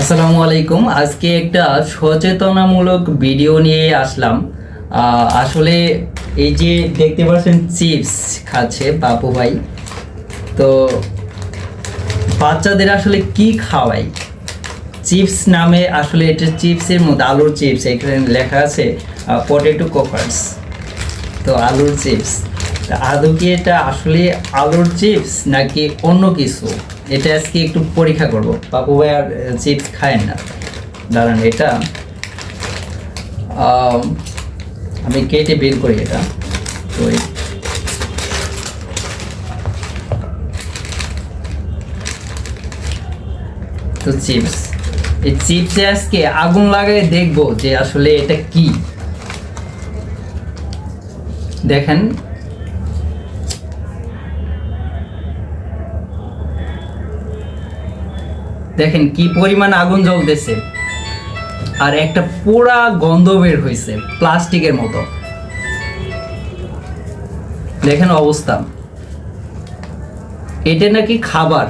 আসসালামু আলাইকুম। আজকে একটা সচেতনামূলক ভিডিও নিয়ে আসলাম। আসলে এই যে দেখতে পাচ্ছেন চিপস খাচ্ছে বাপু ভাই। তো বাচ্চাদের আসলে কি খাওয়াই? চিপস নামে আসলে এটা চিপসের মধ্যে আলুর চিপস, এখানে লেখা আছে পটেটো কোকার্স। তো আলুর চিপস। আদৌ কি এটা আসলে আলুর চিপস নাকি অন্য কিছু? এটা আজকে একটু পরীক্ষা করব। পাপু ভাই আর চিপস খায় না। দাঁড়ান, এটা আমি কেটে বের করি এটা। তো তো চিপস এই চিপসে আজকে আগুন লাগাই দেখব যে আসলে এটা কি। দেখেন দেখেন কি পরিমাণ আগুন জ্বলতেছে। আর একটা পোড়া গন্ধ বের হয়েছে প্লাস্টিকের মতো। দেখেন অবস্থা। এটা নাকি খাবার।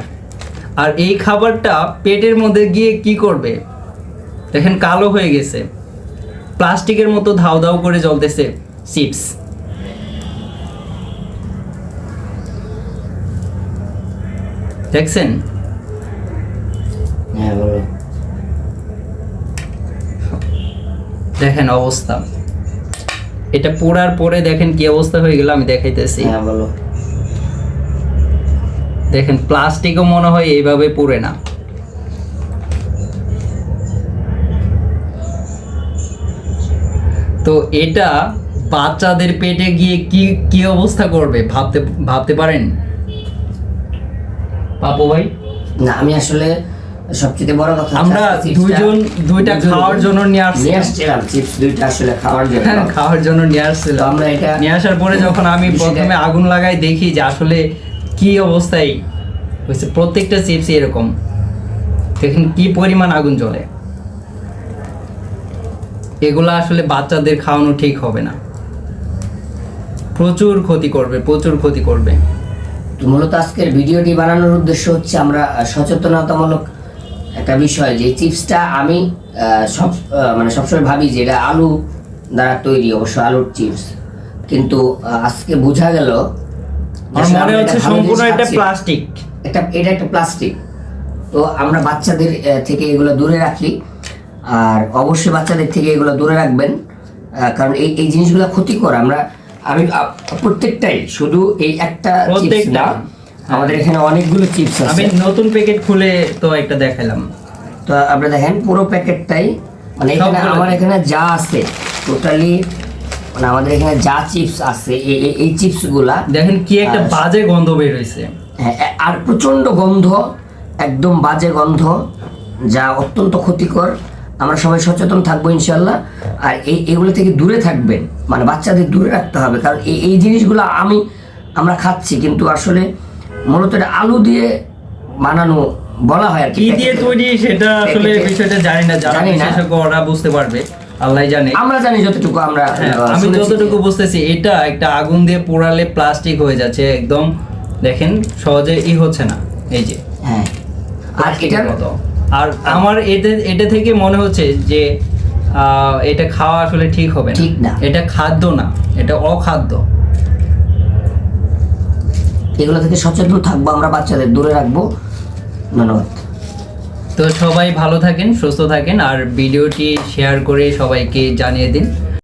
আর এই খাবারটা পেটের মধ্যে গিয়ে কি করবে? দেখেন কালো হয়ে গেছে। প্লাস্টিকের মতো ধাও ধাও করে জ্বলতেছে চিপস। দেখছেন? দেখেন অবস্থা। এটা পোড়ার পরে দেখেন কি অবস্থা হয়ে গেল আমি দেখাইতেছি। হ্যাঁ বলো। দেখেন প্লাস্টিকও মনে হয় এইভাবে পুড়ে না। তো এটা বাচ্চাদের পেটে গিয়ে কি কি অবস্থা করবে ভাবতে ভাবতে পারেন? পাপু ভাই? না আমি আসলে সবচেয়ে বড় কথা আমরা দুইজন দুইটা খাওয়ার জন্য নিয়ে আসছি নিয়ে আসছিলাম। চিপস দুইটা আসলে খাওয়ার জন্য। হ্যাঁ, খাওয়ার জন্য নিয়ে তো আসছিলাম আমরা এটা নিয়ে আসার পরে যখন আমি প্রথমে আগুন লাগাই দেখি যে আসলে কি অবস্থায় হয়েছে। প্রত্যেকটা চিপস এরকম। দেখেন কি পরিমাণ আগুন জ্বলে। এগুলো আসলে বাচ্চাদের খাওয়ানো ঠিক হবে না। প্রচুর ক্ষতি করবে প্রচুর ক্ষতি করবে। তো মূলত আজকের ভিডিওটি বানানোর উদ্দেশ্য হচ্ছে আমরা সচেতনতামূলক একটা বিষয় যে চিপসটা আমি সব মানে সবসময় ভাবি যে এটা আলু দ্বারা তৈরি অবশ্য আলুর চিপস। কিন্তু আজকে বোঝা গেল মনে হচ্ছে সম্পূর্ণ জিনিস প্লাস্টিক। একটা এটা একটা প্লাস্টিক। তো আমরা বাচ্চাদের থেকে এগুলো দূরে রাখি। আর অবশ্যই বাচ্চাদের থেকে এগুলো দূরে রাখবেন। কারণ এই এই জিনিসগুলো ক্ষতিকর। আমরা আমি প্রত্যেকটাই শুধু এই একটা চিপস না আমাদের এখানে অনেকগুলো চিপস আছে। আমি নতুন প্যাকেট খুলে তো একটা দেখালাম। তো আপনি দেখেন পুরো প্যাকেটটাই মানে এখানে আমার এখানে যা আছে টোটালি মানে আমাদের এখানে যা চিপস আছে এই- এই- চিপসগুলা দেখেন কি একটা বাজে গন্ধ বের হয়েছে হ্যাঁ আর প্রচণ্ড গন্ধ একদম বাজে গন্ধ যা অত্যন্ত ক্ষতিকর। আমরা সবাই সচেতন থাকব ইনশাল্লাহ আর এই এগুলো থেকে দূরে থাকবেন মানে বাচ্চাদের দূরে রাখতে হবে। কারণ এই জিনিসগুলো আমি আমরা খাচ্ছি কিন্তু আসলে মূলত এটা আলু দিয়ে বানানো বলা হয় আর কি দিয়ে তৈরি সেটা আসলে বিষয়টা জানি না যারা জানি না। বিশেষজ্ঞ ওরা বুঝতে পারবে আল্লাহ জানে। আমরা জানি যতটুকু আমরা হ্যাঁ, আমি যতটুকু বুঝতেছি এটা একটা আগুন দিয়ে পোড়ালে প্লাস্টিক হয়ে যাচ্ছে একদম দেখেন সহজে ই হচ্ছে না এই যে। হ্যাঁ। আর এটার মতো। আর আমার এটা এটা থেকে মনে হচ্ছে যে আহ, এটা খাওয়া আসলে ঠিক হবে ঠিক না। এটা খাদ্য না এটা অখাদ্য। এগুলো থেকে সচেতন থাকব, আমরা বাচ্চাদের দূরে রাখব। ধন্যবাদ। তো সবাই ভালো থাকেন, সুস্থ থাকেন, আর ভিডিওটি শেয়ার করে সবাইকে জানিয়ে দিন।